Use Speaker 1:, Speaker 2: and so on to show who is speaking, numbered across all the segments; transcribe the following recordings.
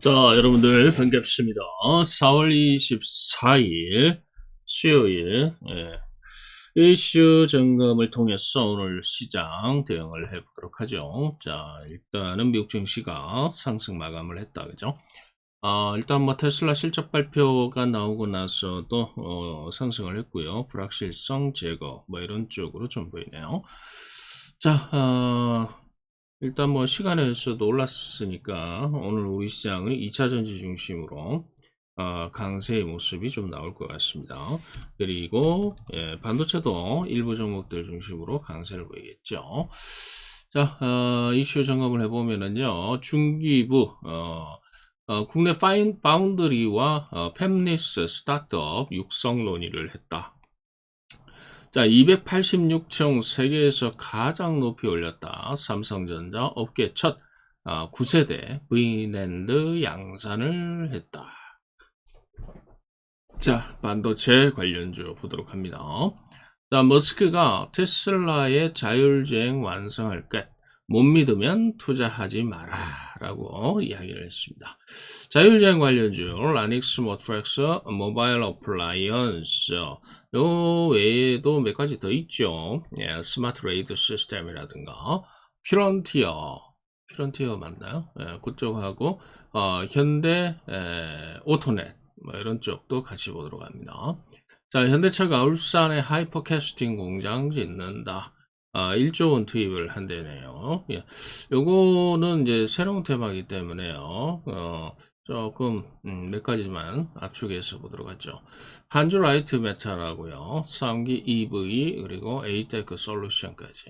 Speaker 1: 자, 여러분들 반갑습니다. 4월 24일 수요일 예. 이슈 점검을 통해서 오늘 시장 대응을 해보도록 하죠. 자, 일단은 미국 증시가 상승 마감을 했다, 그죠? 아, 일단 뭐 테슬라 실적 발표가 나오고 나서도 어, 상승을 했고요. 불확실성 제거 뭐 이런 쪽으로 좀 보이네요. 자, 어, 일단 뭐 시간에서도 올랐으니까 오늘 우리 시장은 2차 전지 중심으로 어, 강세의 모습이 좀 나올 것 같습니다. 그리고 예, 반도체도 일부 종목들 중심으로 강세를 보이겠죠. 자, 어, 이슈 점검을 해보면은요, 중기부 어, 어, 국내 파인 바운드리와 어, 팹리스 스타트업 육성 논의를 했다. 자, 286층 세계에서 가장 높이 올렸다. 삼성전자 업계 첫 아, 9세대 V랜드 양산을 했다. 자, 반도체 관련주 보도록 합니다. 자, 머스크가 테슬라의 자율주행 완성할 것. 못 믿으면 투자하지 마라 라고 이야기를 했습니다. 자율주행 관련주 라닉스 모트렉스 모바일 어플라이언스 요 외에도 몇 가지 더 있죠. 예, 스마트 레이드 시스템이라든가 피런티어 피런티어 맞나요? 예, 그쪽하고 어, 현대 에, 오토넷 뭐 이런 쪽도 같이 보도록 합니다. 자, 현대차가 울산에 하이퍼캐스팅 공장 짓는다. 아, 1조 원 투입을 한대네요. 예. 요거는 이제 새로운 테마이기 때문에요. 어, 조금 음, 몇 가지만 압축해서 보도록 하죠. 한주 라이트 메탈하고요. 3기 EV 그리고 에이테크 솔루션까지.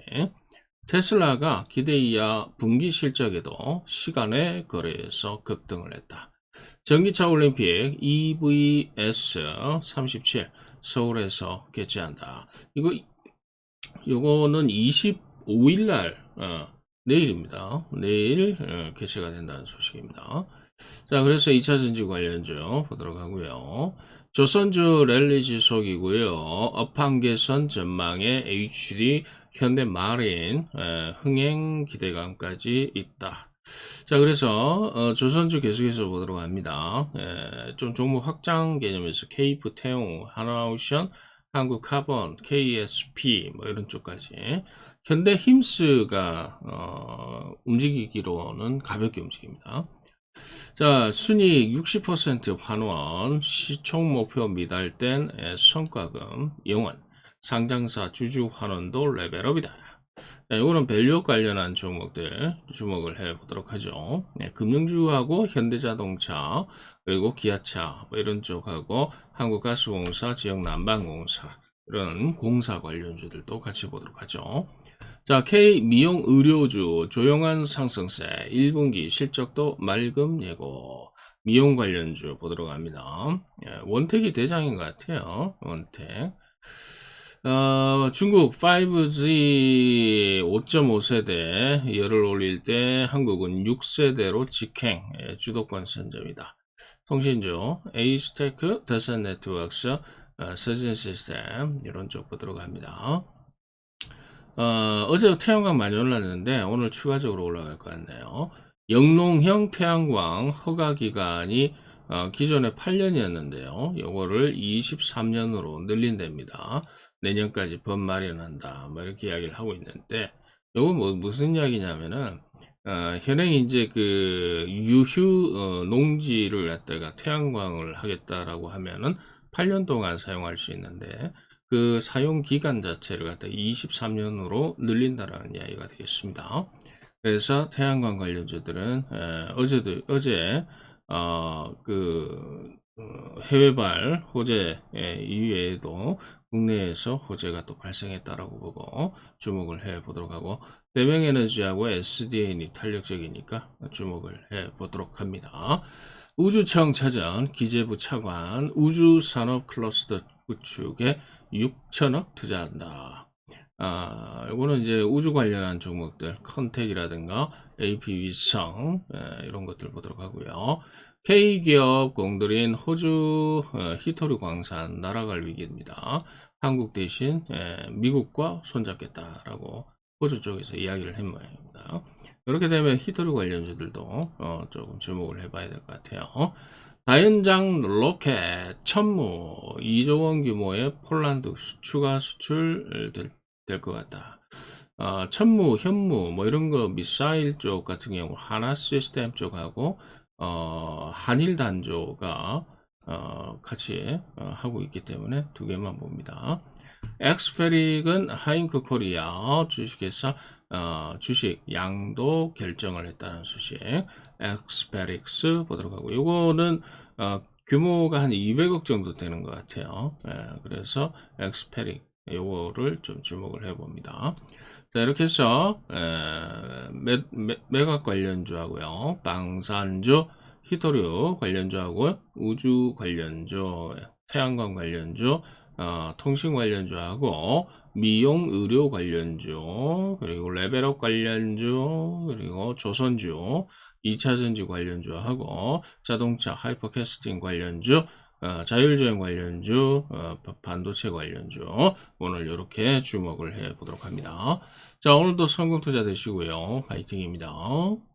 Speaker 1: 테슬라가 기대 이하 분기 실적에도 시간에 거래에서 급등을 했다. 전기차 올림픽 EVS 37 서울에서 개최한다. 이거 요거는 25일 날 어, 내일입니다. 내일 어, 개최가 된다는 소식입니다. 자, 그래서 2차 전지 관련주 보도록 하고요. 조선주 랠리 지속이고요. 업황 개선 전망에 HD 현대 마린 에, 흥행 기대감까지 있다. 자, 그래서 어, 조선주 계속해서 보도록 합니다. 에, 좀 종목 확장 개념에서 케이프 태용, 하나오션, 한국 카본, KSP 뭐 이런 쪽까지 현대 힘스가 어, 움직이기로는 가볍게 움직입니다. 자, 순이익 60% 환원, 시총 목표 미달된 성과금, 영원, 상장사 주주 환원도 레벨업이다. 자, 이거는 밸류 관련한 종목들 주목을 해 보도록 하죠. 네, 금융주하고 현대자동차, 그리고 기아차, 뭐 이런 쪽하고 한국가스공사, 지역난방공사, 이런 공사 관련주들도 같이 보도록 하죠. 자, K 미용 의료주 조용한 상승세 1분기 실적도 맑음 예고 미용 관련주 보도록 합니다. 예, 원택이 대장인 것 같아요. 원택. 어, 중국 5G 5.5세대 열을 올릴 때 한국은 6세대로 직행 예, 주도권 선점이다. 통신주 에이스테크, 대선 네트워크스, 어, 서진 시스템 이런 쪽 보도록 합니다. 어, 어제 태양광 많이 올랐는데 오늘 추가적으로 올라갈 것 같네요. 영농형 태양광 허가 기간이 어, 기존에 8년이었는데요. 요거를 23년으로 늘린답니다. 내년까지 법 마련한다. 뭐 이렇게 이야기를 하고 있는데 요거 뭐 무슨 이야기냐면은 어, 현행 이제 그 유휴 어, 농지를 갖다가 태양광을 하겠다라고 하면은 8년 동안 사용할 수 있는데 그 사용 기간 자체를 갖다 23년으로 늘린다라는 이야기가 되겠습니다. 그래서 태양광 관련주들은 에, 어제도 어제 어그 어, 해외발 호재 이외에도 국내에서 호재가 또 발생했다라고 보고 주목을 해 보도록 하고 대명에너지하고 SDN이 탄력적이니까 주목을 해 보도록 합니다. 우주청 차전 기재부 차관 우주산업 클러스터 구축에 6천억 투자한다. 아, 이거는 이제 우주 관련한 종목들, 컨택이라든가 AP 위성, 에, 이런 것들 보도록 하고요. K기업 공들인 호주 어, 히토류 광산 날아갈 위기입니다. 한국 대신 에, 미국과 손잡겠다라고 호주 쪽에서 이야기를 한 모양입니다. 이렇게 되면 히토류 관련주들도 어, 조금 주목을 해봐야 될 것 같아요. 다연장 로켓 천무 2조 원 규모의 폴란드 수- 추가 수출 될 것 같다. 어, 천무, 현무 뭐 이런 거 미사일 쪽 같은 경우 하나 시스템 쪽하고 어, 한일 단조가 어, 같이 어, 하고 있기 때문에 두 개만 봅니다. 엑스페릭은 하잉크 코리아 주식회사 어, 주식 양도 결정을 했다는 소식. 엑스페릭스 보도록 하고 요거는 어, 규모가 한 200억 정도 되는 것 같아요. 예, 그래서 엑스페릭 요거를 좀 주목을 해봅니다. 자 이렇게 해서 에, 매, 매, 매 각 관련주하고요, 방산주, 히토류 관련주하고 우주 관련주, 태양광 관련주, 어, 통신 관련주하고 미용 의료 관련주, 그리고 레벨업 관련주, 그리고 조선주, 2차전지 관련주하고 자동차 하이퍼캐스팅 관련주, 어, 자율주행 관련주, 어, 바- 반도체 관련주 오늘 이렇게 주목을 해 보도록 합니다. 자 오늘도 성공 투자 되시고요. 파이팅입니다.